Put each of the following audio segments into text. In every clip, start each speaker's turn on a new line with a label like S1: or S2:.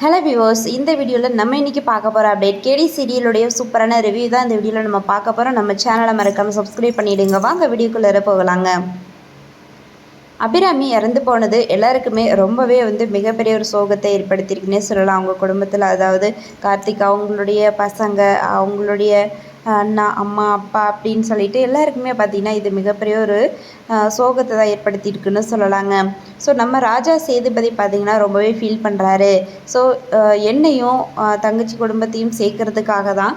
S1: Hello viewers இந்த வீடியோவில் நம்ம இன்றைக்கி பார்க்க போகிற அப்டேட் கேடி சீரியலுடைய சூப்பரான ரிவ்யூ தான் இந்த வீடியோவில் நம்ம பார்க்க போகிறோம் நம்ம சேனலை மறக்காமல் சப்ஸ்கிரைப் பண்ணிவிடுங்க வாங்க வீடியோக்குள்ளே போகலாங்க. அபிராமி இறந்து போனது எல்லாருக்குமே ரொம்பவே வந்து மிகப்பெரிய ஒரு சோகத்தை ஏற்படுத்தியிருக்குன்னே சொல்லலாம். அவங்க குடும்பத்தில் அதாவது கார்த்திக் அவங்களுடைய பசங்க அவங்களுடைய அண்ணா அம்மா அப்பா அப்படின்னு சொல்லிட்டு எல்லாருக்குமே பார்த்திங்கன்னா இது மிகப்பெரிய ஒரு சோகத்தை தான் ஏற்படுத்தியிருக்குன்னு சொல்லலாங்க. ஸோ நம்ம ராஜா சேதுபதி பார்த்திங்கன்னா ரொம்பவே ஃபீல் பண்ணுறாரு ஸோ என்னையும் தங்கச்சி குடும்பத்தையும் சேர்க்கறதுக்காக தான்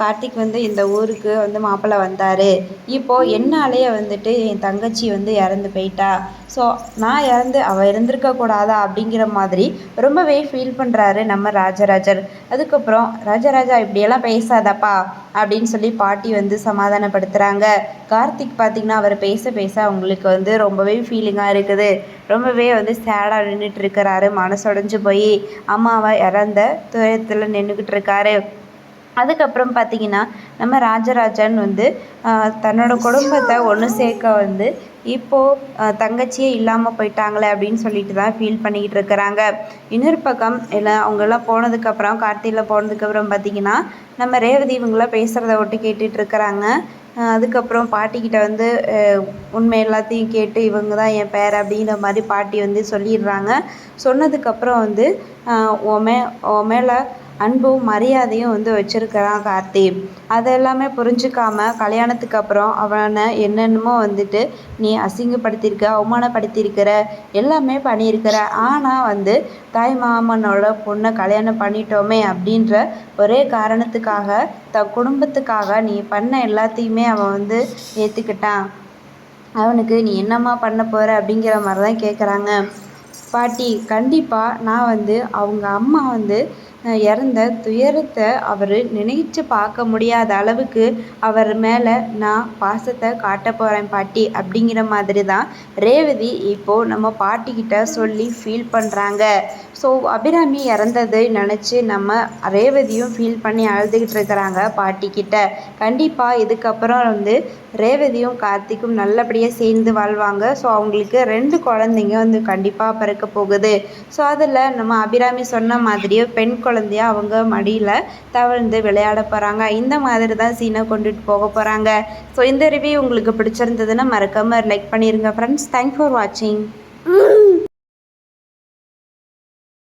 S1: கார்த்திக் வந்து இந்த ஊருக்கு வந்து மாப்பிள்ளை வந்தார். இப்போது என்னாலேயே வந்துட்டு என் தங்கச்சி வந்து இறந்து போயிட்டா. ஸோ நான் இறந்து அவள் இருந்திருக்கக்கூடாதா அப்படிங்கிற மாதிரி ரொம்பவே ஃபீல் பண்ணுறாரு நம்ம ராஜராஜர். அதுக்கப்புறம் ராஜராஜா இப்படியெல்லாம் பேசாதப்பா. அப்படின்னு சொல்லி பாட்டி வந்து சமாதானப்படுத்துகிறாங்க கார்த்திக் பார்த்திங்கன்னா அவர் பேச பேச அவங்களுக்கு வந்து ரொம்பவே ஃபீலிங்காக இருக்குது. ரொம்பவே வந்து சேடாக நின்றுட்டு இருக்கிறாரு. மனசுடைஞ்சு போய் அம்மாவை இறந்த துயரத்தில் நின்றுக்கிட்டு இருக்காரு. அதுக்கப்புறம் பார்த்திங்கன்னா நம்ம ராஜராஜன் வந்து தன்னோட குடும்பத்தை ஒன்று சேர்க்க வந்து இப்போது தங்கச்சியே இல்லாமல் போயிட்டாங்களே அப்படின்னு சொல்லிட்டு தான் ஃபீல் பண்ணிக்கிட்டு இருக்கிறாங்க. இன்னொரு பக்கம் எல்லாம் அவங்கெல்லாம் போனதுக்கப்புறம் கார்த்தியில் போனதுக்கப்புறம் பார்த்திங்கன்னா நம்ம ரேவதி இவங்களாம் பேசுகிறத ஒட்டு கேட்டுட்டு இருக்கிறாங்க. அதுக்கப்புறம் பாட்டிக்கிட்ட வந்து உண்மை எல்லாத்தையும் கேட்டு இவங்க தான் என் பேர் அப்படிங்கிற மாதிரி பாட்டி வந்து சொல்லிடுறாங்க. சொன்னதுக்கப்புறம் வந்து உன் மே உன் மேலே அன்பும் மரியாதையும் வந்து வச்சுருக்கிறான் கார்த்தி. அது எல்லாமே புரிஞ்சுக்காம கல்யாணத்துக்கு அப்புறம் அவனை என்னென்னமோ வந்துட்டு நீ அசிங்கப்படுத்தியிருக்க அவமானப்படுத்தியிருக்கிற எல்லாமே பண்ணியிருக்கிற. ஆனால் வந்து தாய் மாமனோட பொண்ணை கல்யாணம் பண்ணிட்டோமே அப்படின்ற ஒரே காரணத்துக்காக த குடும்பத்துக்காக நீ பண்ண எல்லாத்தையுமே அவன் வந்து ஏற்றுக்கிட்டான் அவனுக்கு நீ என்னம்மா பண்ண போகிற அப்படிங்கிற மாதிரி தான் கேட்குறாங்க பாட்டி கண்டிப்பாக நான் வந்து அவங்க அம்மா வந்து இறந்த துயரத்தை அவர் நினைச்சு பார்க்க முடியாத அளவுக்கு அவர் மேலே நான் பாசத்தை காட்ட போகிறேன் பாட்டி அப்படிங்கிற மாதிரி தான் ரேவதி இப்போது நம்ம பாட்டிக்கிட்ட சொல்லி ஃபீல் பண்ணுறாங்க ஸோ அபிராமி இறந்ததை நினச்சி நம்ம ரேவதியும் ஃபீல் பண்ணி அழுதுகிட்டு இருக்கிறாங்க பாட்டிக்கிட்ட கண்டிப்பாக இதுக்கப்புறம் வந்து ரேவதியும் கார்த்திக்கும் நல்லபடியாக சேர்ந்து வாழ்வாங்க. ஸோ அவங்களுக்கு ரெண்டு குழந்தைங்க வந்து கண்டிப்பாக பிறக்க போகுது. ஸோ அதில் நம்ம அபிராமி சொன்ன மாதிரியே பெண் குழந்தைய அவங்க மடியில் தவழ்ந்து விளையாட போகிறாங்க இந்த மாதிரி தான் சீனை கொண்டுட்டு போக போகிறாங்க ஸோ இந்த ரிவ்யூ உங்களுக்கு பிடிச்சிருந்ததுன்னா மறக்காமல் லைக் பண்ணிடுங்க ஃப்ரெண்ட்ஸ் தேங்க்ஸ் ஃபார் வாட்சிங்